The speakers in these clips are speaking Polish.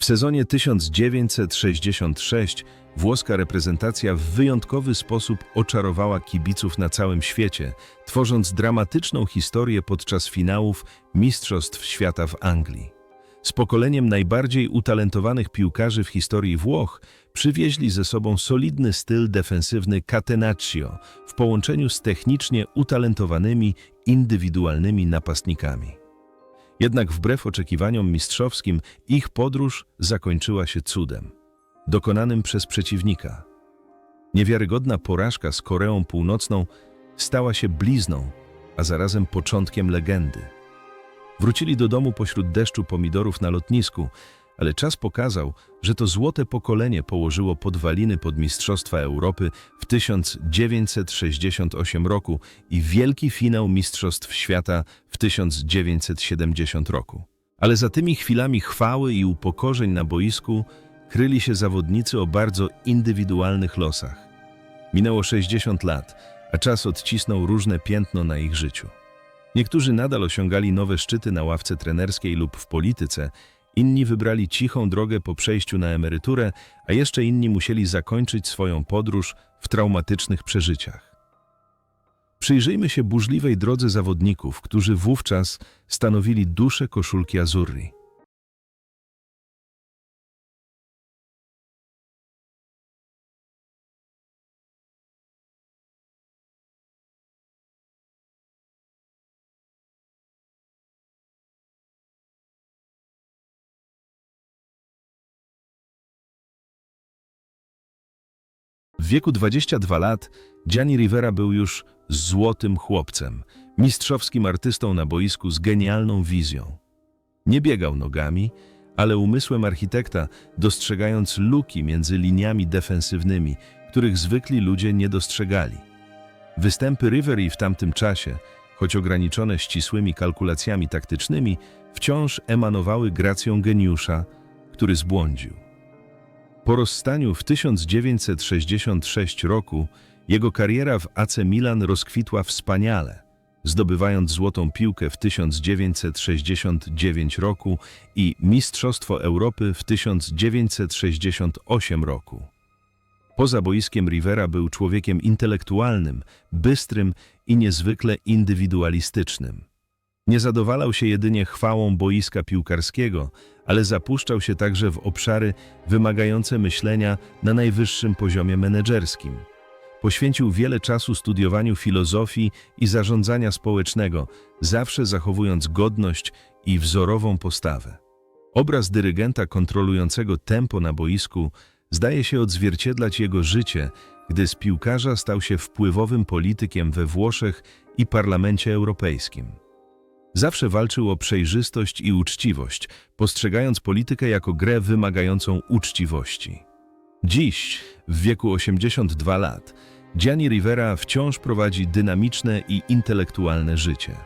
W sezonie 1966 włoska reprezentacja w wyjątkowy sposób oczarowała kibiców na całym świecie, tworząc dramatyczną historię podczas finałów Mistrzostw Świata w Anglii. Z pokoleniem najbardziej utalentowanych piłkarzy w historii Włoch przywieźli ze sobą solidny styl defensywny catenaccio w połączeniu z technicznie utalentowanymi, indywidualnymi napastnikami. Jednak wbrew oczekiwaniom mistrzowskim ich podróż zakończyła się cudem, dokonanym przez przeciwnika. Niewiarygodna porażka z Koreą Północną stała się blizną, a zarazem początkiem legendy. Wrócili do domu pośród deszczu pomidorów na lotnisku, ale czas pokazał, że to złote pokolenie położyło podwaliny pod Mistrzostwa Europy w 1968 roku i wielki finał Mistrzostw Świata w 1970 roku. Ale za tymi chwilami chwały i upokorzeń na boisku kryli się zawodnicy o bardzo indywidualnych losach. Minęło 60 lat, a czas odcisnął różne piętno na ich życiu. Niektórzy nadal osiągali nowe szczyty na ławce trenerskiej lub w polityce, inni wybrali cichą drogę po przejściu na emeryturę, a jeszcze inni musieli zakończyć swoją podróż w traumatycznych przeżyciach. Przyjrzyjmy się burzliwej drodze zawodników, którzy wówczas stanowili duszę koszulki Azurri. Wieku 22 lat Gianni Rivera był już złotym chłopcem, mistrzowskim artystą na boisku z genialną wizją. Nie biegał nogami, ale umysłem architekta, dostrzegając luki między liniami defensywnymi, których zwykli ludzie nie dostrzegali. Występy Riveri w tamtym czasie, choć ograniczone ścisłymi kalkulacjami taktycznymi, wciąż emanowały gracją geniusza, który zbłądził. Po rozstaniu w 1966 roku jego kariera w AC Milan rozkwitła wspaniale, zdobywając złotą piłkę w 1969 roku i Mistrzostwo Europy w 1968 roku. Poza boiskiem Rivera był człowiekiem intelektualnym, bystrym i niezwykle indywidualistycznym. Nie zadowalał się jedynie chwałą boiska piłkarskiego, ale zapuszczał się także w obszary wymagające myślenia na najwyższym poziomie menedżerskim. Poświęcił wiele czasu studiowaniu filozofii i zarządzania społecznego, zawsze zachowując godność i wzorową postawę. Obraz dyrygenta kontrolującego tempo na boisku zdaje się odzwierciedlać jego życie, gdy z piłkarza stał się wpływowym politykiem we Włoszech i Parlamencie Europejskim. Zawsze walczył o przejrzystość i uczciwość, postrzegając politykę jako grę wymagającą uczciwości. Dziś, w wieku 82 lat, Gianni Rivera wciąż prowadzi dynamiczne i intelektualne życie.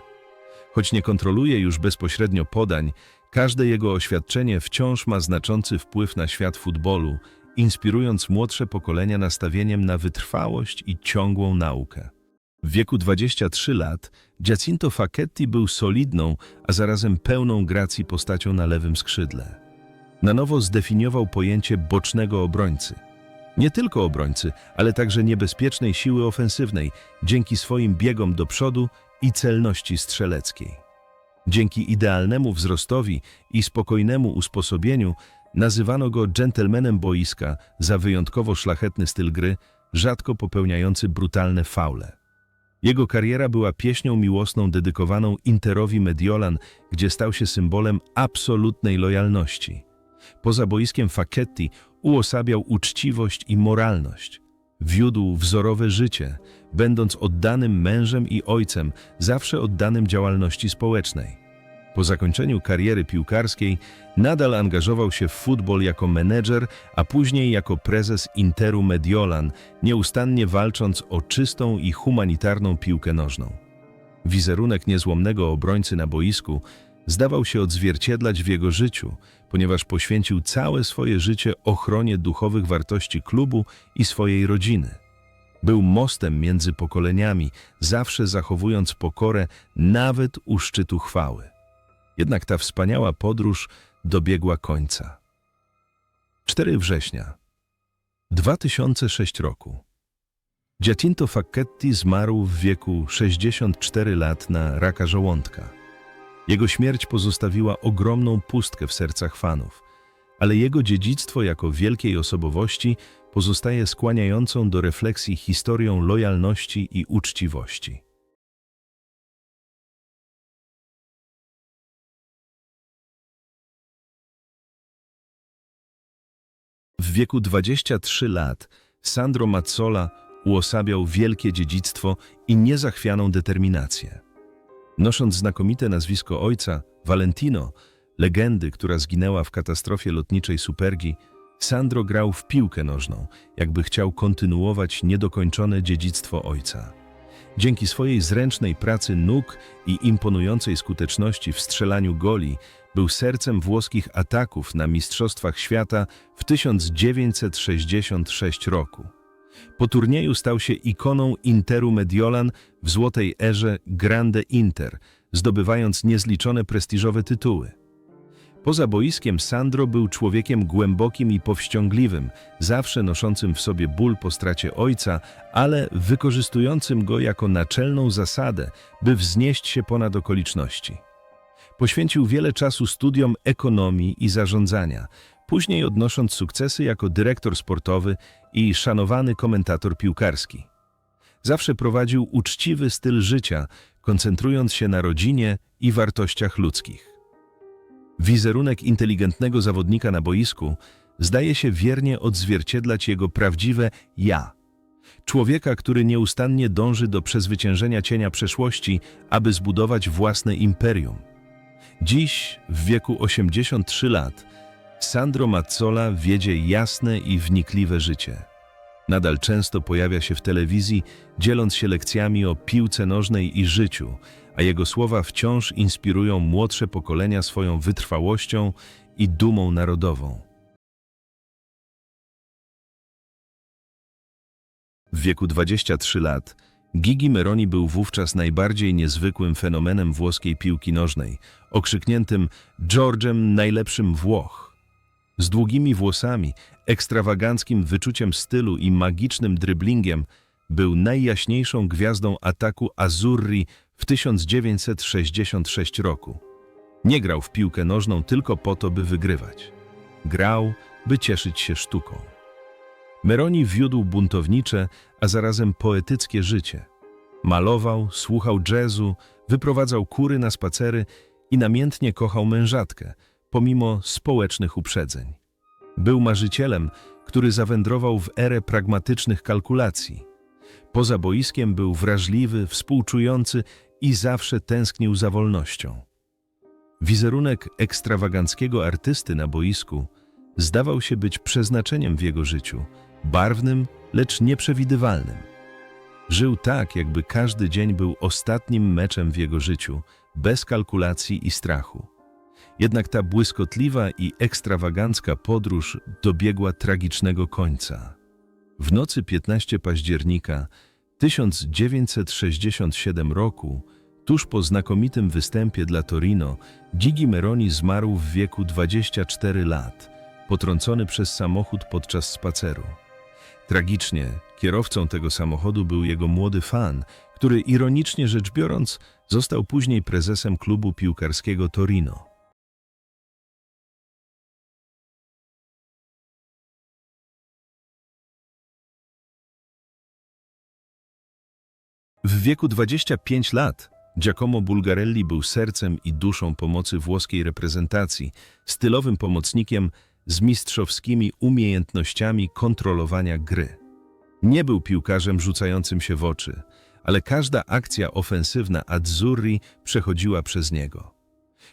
Choć nie kontroluje już bezpośrednio podań, każde jego oświadczenie wciąż ma znaczący wpływ na świat futbolu, inspirując młodsze pokolenia nastawieniem na wytrwałość i ciągłą naukę. W wieku 23 lat Giacinto Facchetti był solidną, a zarazem pełną gracji postacią na lewym skrzydle. Na nowo zdefiniował pojęcie bocznego obrońcy. Nie tylko obrońcy, ale także niebezpiecznej siły ofensywnej dzięki swoim biegom do przodu i celności strzeleckiej. Dzięki idealnemu wzrostowi i spokojnemu usposobieniu nazywano go dżentelmenem boiska za wyjątkowo szlachetny styl gry, rzadko popełniający brutalne faule. Jego kariera była pieśnią miłosną dedykowaną Interowi Mediolan, gdzie stał się symbolem absolutnej lojalności. Poza boiskiem Facchetti uosabiał uczciwość i moralność. Wiódł wzorowe życie, będąc oddanym mężem i ojcem, zawsze oddanym działalności społecznej. Po zakończeniu kariery piłkarskiej nadal angażował się w futbol jako menedżer, a później jako prezes Interu Mediolan, nieustannie walcząc o czystą i humanitarną piłkę nożną. Wizerunek niezłomnego obrońcy na boisku zdawał się odzwierciedlać w jego życiu, ponieważ poświęcił całe swoje życie ochronie duchowych wartości klubu i swojej rodziny. Był mostem między pokoleniami, zawsze zachowując pokorę nawet u szczytu chwały. Jednak ta wspaniała podróż dobiegła końca. 4 września 2006 roku. Giacinto Facchetti zmarł w wieku 64 lat na raka żołądka. Jego śmierć pozostawiła ogromną pustkę w sercach fanów, ale jego dziedzictwo jako wielkiej osobowości pozostaje skłaniającą do refleksji historią lojalności i uczciwości. W wieku 23 lat Sandro Mazzola uosabiał wielkie dziedzictwo i niezachwianą determinację. Nosząc znakomite nazwisko ojca, Valentino, legendy, która zginęła w katastrofie lotniczej Supergi, Sandro grał w piłkę nożną, jakby chciał kontynuować niedokończone dziedzictwo ojca. Dzięki swojej zręcznej pracy nóg i imponującej skuteczności w strzelaniu goli był sercem włoskich ataków na Mistrzostwach Świata w 1966 roku. Po turnieju stał się ikoną Interu Mediolan w złotej erze Grande Inter, zdobywając niezliczone prestiżowe tytuły. Poza boiskiem Sandro był człowiekiem głębokim i powściągliwym, zawsze noszącym w sobie ból po stracie ojca, ale wykorzystującym go jako naczelną zasadę, by wznieść się ponad okoliczności. Poświęcił wiele czasu studiom ekonomii i zarządzania, później odnosząc sukcesy jako dyrektor sportowy i szanowany komentator piłkarski. Zawsze prowadził uczciwy styl życia, koncentrując się na rodzinie i wartościach ludzkich. Wizerunek inteligentnego zawodnika na boisku zdaje się wiernie odzwierciedlać jego prawdziwe ja. Człowieka, który nieustannie dąży do przezwyciężenia cienia przeszłości, aby zbudować własne imperium. Dziś, w wieku 83 lat, Sandro Mazzola wiedzie jasne i wnikliwe życie. Nadal często pojawia się w telewizji, dzieląc się lekcjami o piłce nożnej i życiu, a jego słowa wciąż inspirują młodsze pokolenia swoją wytrwałością i dumą narodową. W wieku 23 lat Gigi Meroni był wówczas najbardziej niezwykłym fenomenem włoskiej piłki nożnej, okrzykniętym George'em najlepszym Włoch. Z długimi włosami, ekstrawaganckim wyczuciem stylu i magicznym dryblingiem był najjaśniejszą gwiazdą ataku Azzurri w 1966 roku. Nie grał w piłkę nożną tylko po to, by wygrywać. Grał, by cieszyć się sztuką. Meroni wiódł buntownicze, a zarazem poetyckie życie. Malował, słuchał jazzu, wyprowadzał kury na spacery i namiętnie kochał mężatkę, pomimo społecznych uprzedzeń. Był marzycielem, który zawędrował w erę pragmatycznych kalkulacji. Poza boiskiem był wrażliwy, współczujący i zawsze tęsknił za wolnością. Wizerunek ekstrawaganckiego artysty na boisku zdawał się być przeznaczeniem w jego życiu, barwnym, lecz nieprzewidywalnym. Żył tak, jakby każdy dzień był ostatnim meczem w jego życiu, bez kalkulacji i strachu. Jednak ta błyskotliwa i ekstrawagancka podróż dobiegła tragicznego końca. W nocy 15 października 1967 roku, tuż po znakomitym występie dla Torino, Gigi Meroni zmarł w wieku 24 lat, potrącony przez samochód podczas spaceru. Tragicznie, kierowcą tego samochodu był jego młody fan, który ironicznie rzecz biorąc został później prezesem klubu piłkarskiego Torino. W wieku 25 lat Giacomo Bulgarelli był sercem i duszą pomocy włoskiej reprezentacji, stylowym pomocnikiem z mistrzowskimi umiejętnościami kontrolowania gry. Nie był piłkarzem rzucającym się w oczy, ale każda akcja ofensywna Azzurri przechodziła przez niego.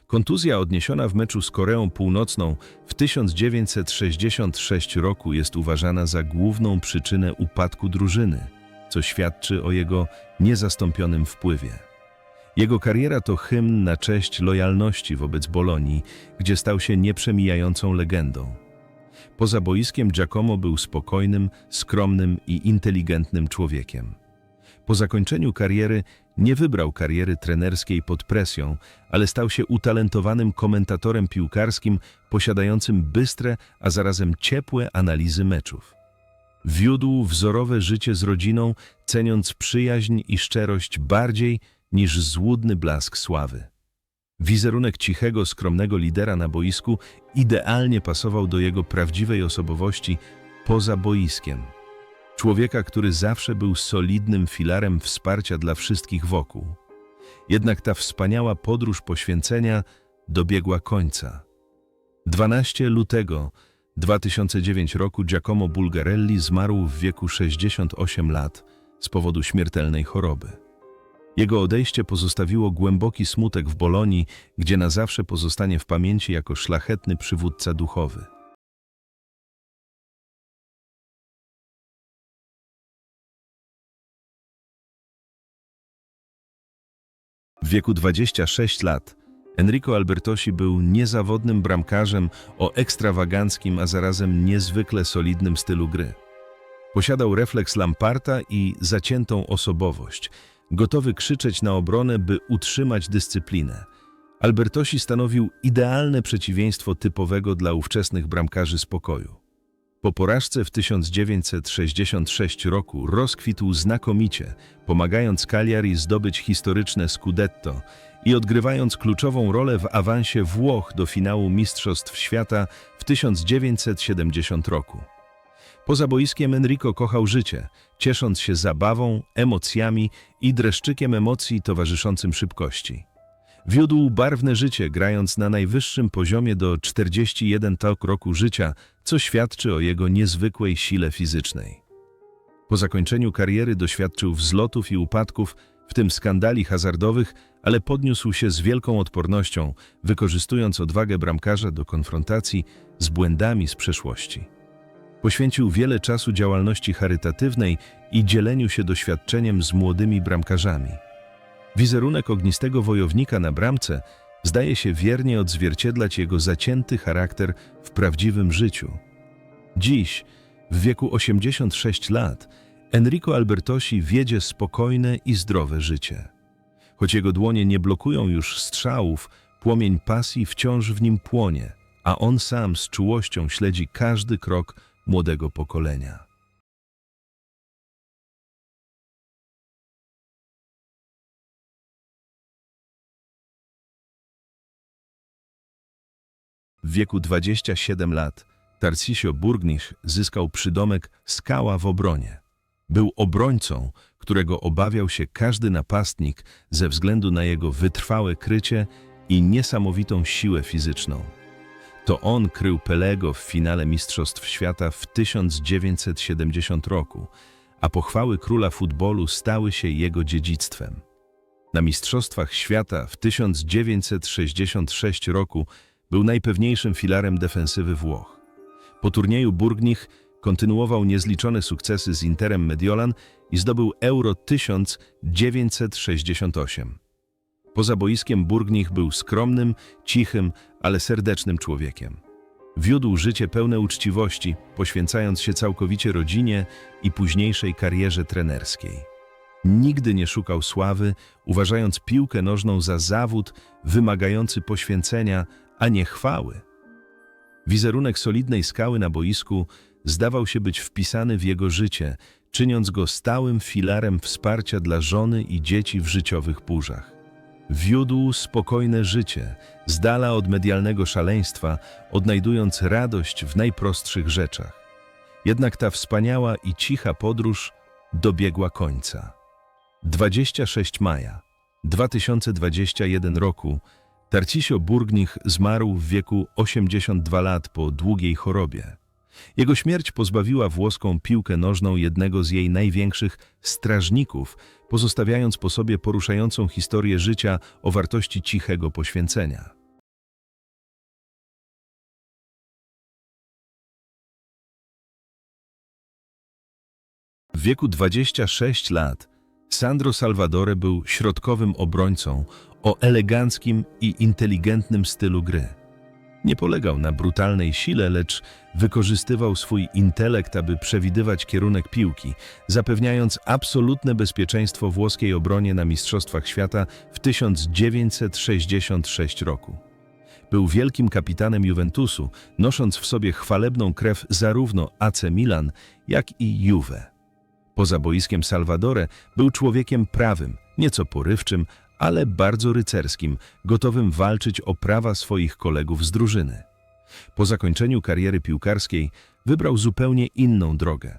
Kontuzja odniesiona w meczu z Koreą Północną w 1966 roku jest uważana za główną przyczynę upadku drużyny, co świadczy o jego niezastąpionym wpływie. Jego kariera to hymn na cześć lojalności wobec Bolonii, gdzie stał się nieprzemijającą legendą. Poza boiskiem Giacomo był spokojnym, skromnym i inteligentnym człowiekiem. Po zakończeniu kariery Nie wybrał kariery trenerskiej pod presją, ale stał się utalentowanym komentatorem piłkarskim posiadającym bystre, a zarazem ciepłe analizy meczów. Wiódł wzorowe życie z rodziną, ceniąc przyjaźń i szczerość bardziej niż złudny blask sławy. Wizerunek cichego, skromnego lidera na boisku idealnie pasował do jego prawdziwej osobowości poza boiskiem. Człowieka, który zawsze był solidnym filarem wsparcia dla wszystkich wokół. Jednak ta wspaniała podróż poświęcenia dobiegła końca. 12 lutego 2009 roku Giacomo Bulgarelli zmarł w wieku 68 lat z powodu śmiertelnej choroby. Jego odejście pozostawiło głęboki smutek w Bolonii, gdzie na zawsze pozostanie w pamięci jako szlachetny przywódca duchowy. W wieku 26 lat Enrico Albertosi był niezawodnym bramkarzem o ekstrawaganckim, a zarazem niezwykle solidnym stylu gry. Posiadał refleks Lamparta i zaciętą osobowość, gotowy krzyczeć na obronę, by utrzymać dyscyplinę. Albertosi stanowił idealne przeciwieństwo typowego dla ówczesnych bramkarzy spokoju. Po porażce w 1966 roku rozkwitł znakomicie, pomagając Cagliari zdobyć historyczne Scudetto i odgrywając kluczową rolę w awansie Włoch do finału Mistrzostw Świata w 1970 roku. Poza boiskiem Enrico kochał życie, ciesząc się zabawą, emocjami i dreszczykiem emocji towarzyszącym szybkości. Wiódł barwne życie, grając na najwyższym poziomie do 41 tok roku życia, co świadczy o jego niezwykłej sile fizycznej. Po zakończeniu kariery doświadczył wzlotów i upadków, w tym skandali hazardowych, ale podniósł się z wielką odpornością, wykorzystując odwagę bramkarza do konfrontacji z błędami z przeszłości. Poświęcił wiele czasu działalności charytatywnej i dzieleniu się doświadczeniem z młodymi bramkarzami. Wizerunek ognistego wojownika na bramce zdaje się wiernie odzwierciedlać jego zacięty charakter w prawdziwym życiu. Dziś, w wieku 86 lat, Enrico Albertosi wiedzie spokojne i zdrowe życie. Choć jego dłonie nie blokują już strzałów, płomień pasji wciąż w nim płonie, a on sam z czułością śledzi każdy krok młodego pokolenia. W wieku 27 lat Tarsisio Burgnich zyskał przydomek Skała w obronie. Był obrońcą, którego obawiał się każdy napastnik ze względu na jego wytrwałe krycie i niesamowitą siłę fizyczną. To on krył Pelego w finale Mistrzostw Świata w 1970 roku, a pochwały króla futbolu stały się jego dziedzictwem. Na Mistrzostwach Świata w 1966 roku był najpewniejszym filarem defensywy Włoch. Po turnieju Burgnich kontynuował niezliczone sukcesy z Interem Mediolan i zdobył Euro 1968. Poza boiskiem Burgnich był skromnym, cichym, ale serdecznym człowiekiem. Wiódł życie pełne uczciwości, poświęcając się całkowicie rodzinie i późniejszej karierze trenerskiej. Nigdy nie szukał sławy, uważając piłkę nożną za zawód wymagający poświęcenia, a nie chwały. Wizerunek solidnej skały na boisku zdawał się być wpisany w jego życie, czyniąc go stałym filarem wsparcia dla żony i dzieci w życiowych burzach. Wiódł spokojne życie, z dala od medialnego szaleństwa, odnajdując radość w najprostszych rzeczach. Jednak ta wspaniała i cicha podróż dobiegła końca. 26 maja 2021 roku Tarcisio Burgnich zmarł w wieku 82 lat po długiej chorobie. Jego śmierć pozbawiła włoską piłkę nożną jednego z jej największych strażników, pozostawiając po sobie poruszającą historię życia o wartości cichego poświęcenia. W wieku 26 lat Sandro Salvadore był środkowym obrońcą o eleganckim i inteligentnym stylu gry. Nie polegał na brutalnej sile, lecz wykorzystywał swój intelekt, aby przewidywać kierunek piłki, zapewniając absolutne bezpieczeństwo włoskiej obronie na Mistrzostwach Świata w 1966 roku. Był wielkim kapitanem Juventusu, nosząc w sobie chwalebną krew zarówno AC Milan, jak i Juve. Poza boiskiem Salvadore był człowiekiem prawym, nieco porywczym, ale bardzo rycerskim, gotowym walczyć o prawa swoich kolegów z drużyny. Po zakończeniu kariery piłkarskiej wybrał zupełnie inną drogę.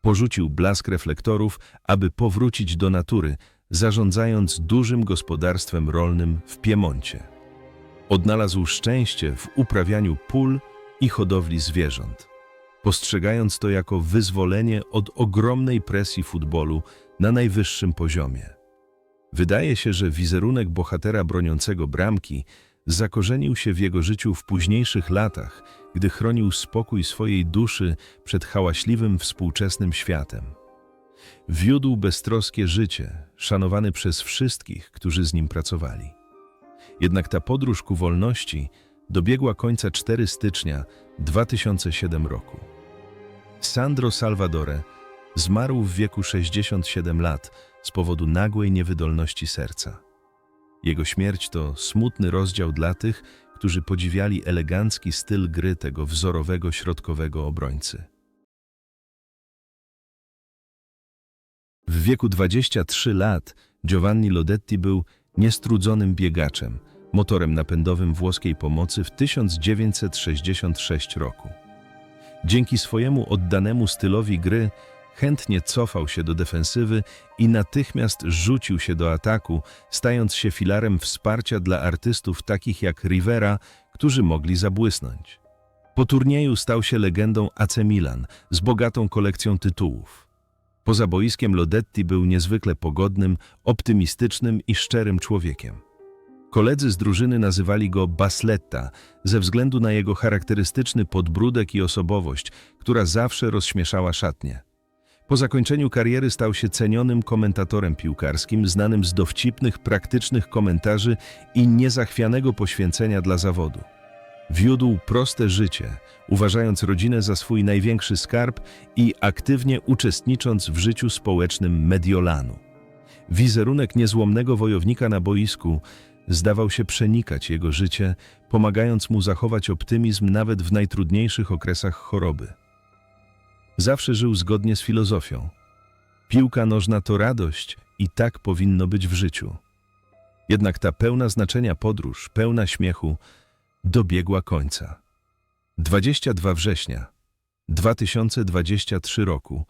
Porzucił blask reflektorów, aby powrócić do natury, zarządzając dużym gospodarstwem rolnym w Piemoncie. Odnalazł szczęście w uprawianiu pól i hodowli zwierząt, postrzegając to jako wyzwolenie od ogromnej presji futbolu na najwyższym poziomie. Wydaje się, że wizerunek bohatera broniącego bramki zakorzenił się w jego życiu w późniejszych latach, gdy chronił spokój swojej duszy przed hałaśliwym współczesnym światem. Wiódł beztroskie życie, szanowany przez wszystkich, którzy z nim pracowali. Jednak ta podróż ku wolności dobiegła końca 4 stycznia 2007 roku. Sandro Salvadore zmarł w wieku 67 lat z powodu nagłej niewydolności serca. Jego śmierć to smutny rozdział dla tych, którzy podziwiali elegancki styl gry tego wzorowego środkowego obrońcy. W wieku 23 lat Giovanni Lodetti był niestrudzonym biegaczem, motorem napędowym włoskiej pomocy w 1966 roku. Dzięki swojemu oddanemu stylowi gry chętnie cofał się do defensywy i natychmiast rzucił się do ataku, stając się filarem wsparcia dla artystów takich jak Rivera, którzy mogli zabłysnąć. Po turnieju stał się legendą AC Milan z bogatą kolekcją tytułów. Poza boiskiem Lodetti był niezwykle pogodnym, optymistycznym i szczerym człowiekiem. Koledzy z drużyny nazywali go Basletta ze względu na jego charakterystyczny podbródek i osobowość, która zawsze rozśmieszała szatnię. Po zakończeniu kariery stał się cenionym komentatorem piłkarskim, znanym z dowcipnych, praktycznych komentarzy i niezachwianego poświęcenia dla zawodu. Wiódł proste życie, uważając rodzinę za swój największy skarb i aktywnie uczestnicząc w życiu społecznym Mediolanu. Wizerunek niezłomnego wojownika na boisku zdawał się przenikać jego życie, pomagając mu zachować optymizm nawet w najtrudniejszych okresach choroby. Zawsze żył zgodnie z filozofią. Piłka nożna to radość i tak powinno być w życiu. Jednak ta pełna znaczenia podróż, pełna śmiechu, dobiegła końca. 22 września 2023 roku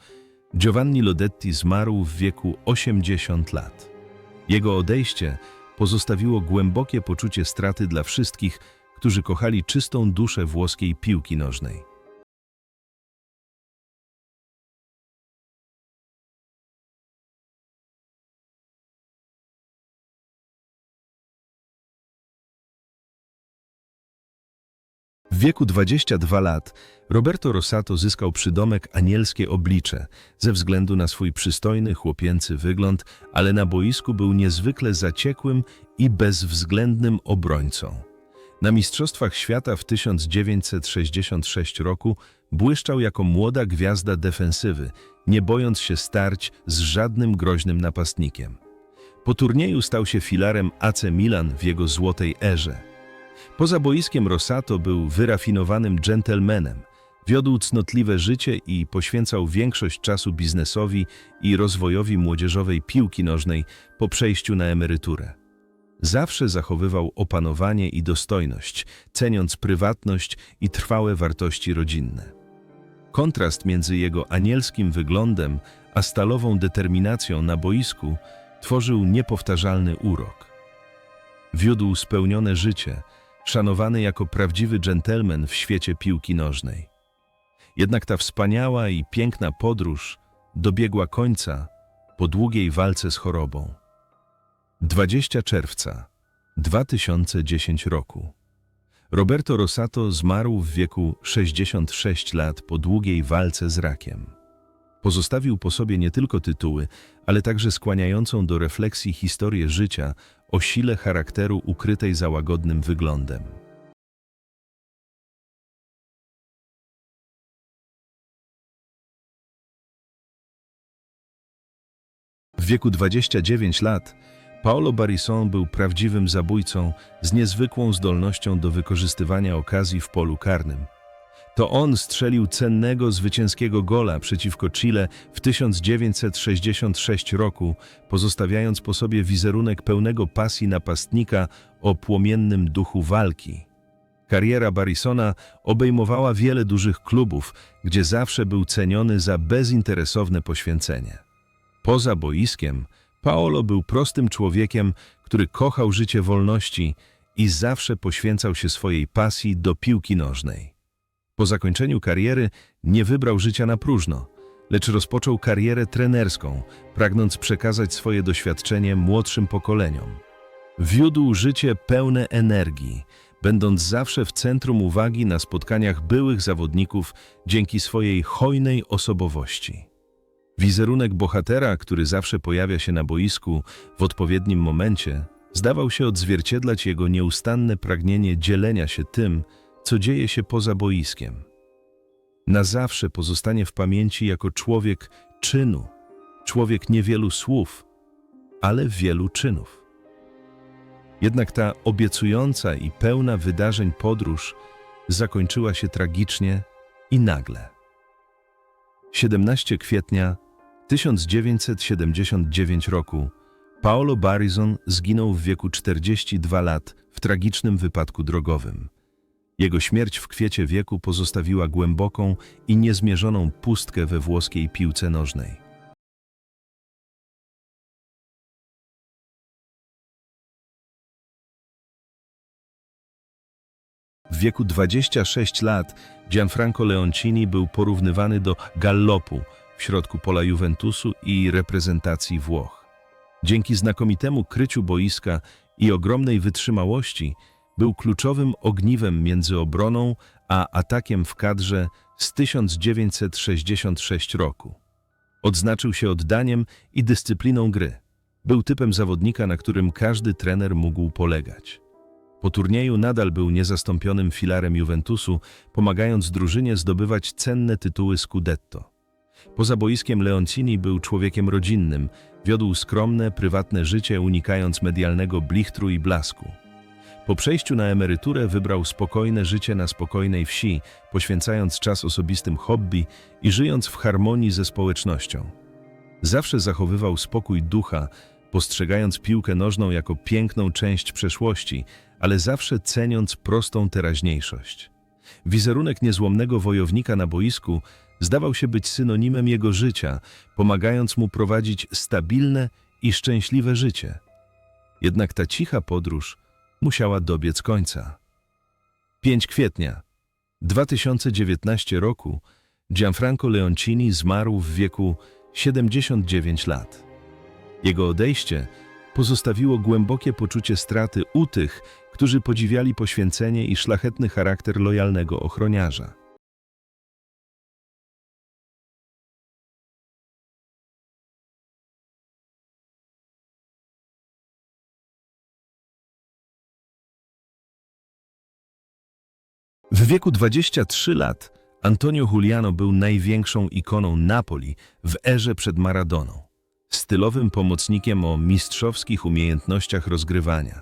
Giovanni Lodetti zmarł w wieku 80 lat. Jego odejście pozostawiło głębokie poczucie straty dla wszystkich, którzy kochali czystą duszę włoskiej piłki nożnej. W wieku 22 lat Roberto Rossato zyskał przydomek Anielskie Oblicze ze względu na swój przystojny, chłopięcy wygląd, ale na boisku był niezwykle zaciekłym i bezwzględnym obrońcą. Na Mistrzostwach Świata w 1966 roku błyszczał jako młoda gwiazda defensywy, nie bojąc się starć z żadnym groźnym napastnikiem. Po turnieju stał się filarem AC Milan w jego złotej erze. Poza boiskiem Rosato był wyrafinowanym dżentelmenem, wiodł cnotliwe życie i poświęcał większość czasu biznesowi i rozwojowi młodzieżowej piłki nożnej po przejściu na emeryturę. Zawsze zachowywał opanowanie i dostojność, ceniąc prywatność i trwałe wartości rodzinne. Kontrast między jego anielskim wyglądem a stalową determinacją na boisku tworzył niepowtarzalny urok. Wiódł spełnione życie, szanowany jako prawdziwy dżentelmen w świecie piłki nożnej. Jednak ta wspaniała i piękna podróż dobiegła końca po długiej walce z chorobą. 20 czerwca 2010 roku. Roberto Rossato zmarł w wieku 66 lat po długiej walce z rakiem. Pozostawił po sobie nie tylko tytuły, ale także skłaniającą do refleksji historię życia o sile charakteru ukrytej za łagodnym wyglądem. W wieku 29 lat Paolo Barison był prawdziwym zabójcą z niezwykłą zdolnością do wykorzystywania okazji w polu karnym – to on strzelił cennego zwycięskiego gola przeciwko Chile w 1966 roku, pozostawiając po sobie wizerunek pełnego pasji napastnika o płomiennym duchu walki. Kariera Barisona obejmowała wiele dużych klubów, gdzie zawsze był ceniony za bezinteresowne poświęcenie. Poza boiskiem, Paolo był prostym człowiekiem, który kochał życie wolności i zawsze poświęcał się swojej pasji do piłki nożnej. Po zakończeniu kariery nie wybrał życia na próżno, lecz rozpoczął karierę trenerską, pragnąc przekazać swoje doświadczenie młodszym pokoleniom. Wiódł życie pełne energii, będąc zawsze w centrum uwagi na spotkaniach byłych zawodników dzięki swojej hojnej osobowości. Wizerunek bohatera, który zawsze pojawia się na boisku w odpowiednim momencie, zdawał się odzwierciedlać jego nieustanne pragnienie dzielenia się tym, co dzieje się poza boiskiem. Na zawsze pozostanie w pamięci jako człowiek czynu, człowiek niewielu słów, ale wielu czynów. Jednak ta obiecująca i pełna wydarzeń podróż zakończyła się tragicznie i nagle. 17 kwietnia 1979 roku Paolo Barison zginął w wieku 42 lat w tragicznym wypadku drogowym. Jego śmierć w kwiecie wieku pozostawiła głęboką i niezmierzoną pustkę we włoskiej piłce nożnej. W wieku 26 lat Gianfranco Leoncini był porównywany do gallopu w środku pola Juventusu i reprezentacji Włoch. Dzięki znakomitemu kryciu boiska i ogromnej wytrzymałości był kluczowym ogniwem między obroną a atakiem w kadrze z 1966 roku. Odznaczył się oddaniem i dyscypliną gry. Był typem zawodnika, na którym każdy trener mógł polegać. Po turnieju nadal był niezastąpionym filarem Juventusu, pomagając drużynie zdobywać cenne tytuły Scudetto. Poza boiskiem Leoncini był człowiekiem rodzinnym, wiodł skromne, prywatne życie, unikając medialnego blichtru i blasku. Po przejściu na emeryturę wybrał spokojne życie na spokojnej wsi, poświęcając czas osobistym hobby i żyjąc w harmonii ze społecznością. Zawsze zachowywał spokój ducha, postrzegając piłkę nożną jako piękną część przeszłości, ale zawsze ceniąc prostą teraźniejszość. Wizerunek niezłomnego wojownika na boisku zdawał się być synonimem jego życia, pomagając mu prowadzić stabilne i szczęśliwe życie. Jednak ta cicha podróż musiała dobiec końca. 5 kwietnia 2019 roku Gianfranco Leoncini zmarł w wieku 79 lat. Jego odejście pozostawiło głębokie poczucie straty u tych, którzy podziwiali poświęcenie i szlachetny charakter lojalnego ochroniarza. Wieku 23 lat Antonio Juliano był największą ikoną Napoli w erze przed Maradoną, stylowym pomocnikiem o mistrzowskich umiejętnościach rozgrywania.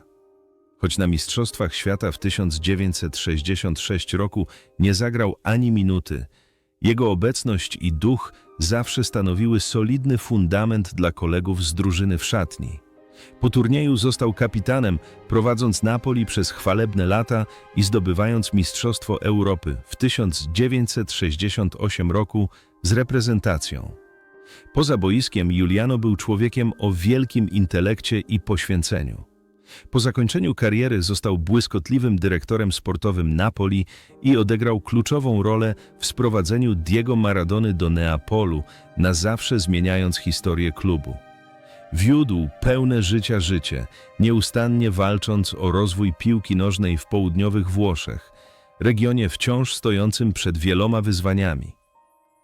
Choć na Mistrzostwach Świata w 1966 roku nie zagrał ani minuty, jego obecność i duch zawsze stanowiły solidny fundament dla kolegów z drużyny w szatni. Po turnieju został kapitanem, prowadząc Napoli przez chwalebne lata i zdobywając Mistrzostwo Europy w 1968 roku z reprezentacją. Poza boiskiem Juliano był człowiekiem o wielkim intelekcie i poświęceniu. Po zakończeniu kariery został błyskotliwym dyrektorem sportowym Napoli i odegrał kluczową rolę w sprowadzeniu Diego Maradony do Neapolu, na zawsze zmieniając historię klubu. Wiódł pełne życia życie, nieustannie walcząc o rozwój piłki nożnej w południowych Włoszech, regionie wciąż stojącym przed wieloma wyzwaniami.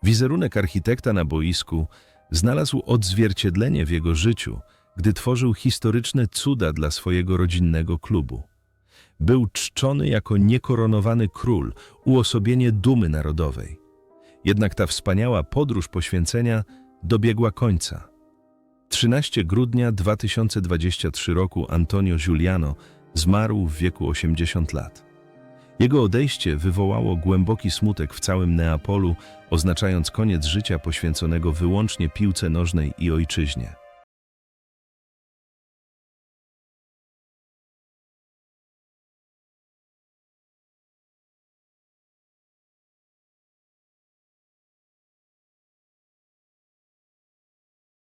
Wizerunek architekta na boisku znalazł odzwierciedlenie w jego życiu, gdy tworzył historyczne cuda dla swojego rodzinnego klubu. Był czczony jako niekoronowany król, uosobienie dumy narodowej. Jednak ta wspaniała podróż poświęcenia dobiegła końca – 13 grudnia 2023 roku Antonio Giuliano zmarł w wieku 80 lat. Jego odejście wywołało głęboki smutek w całym Neapolu, oznaczając koniec życia poświęconego wyłącznie piłce nożnej i ojczyźnie.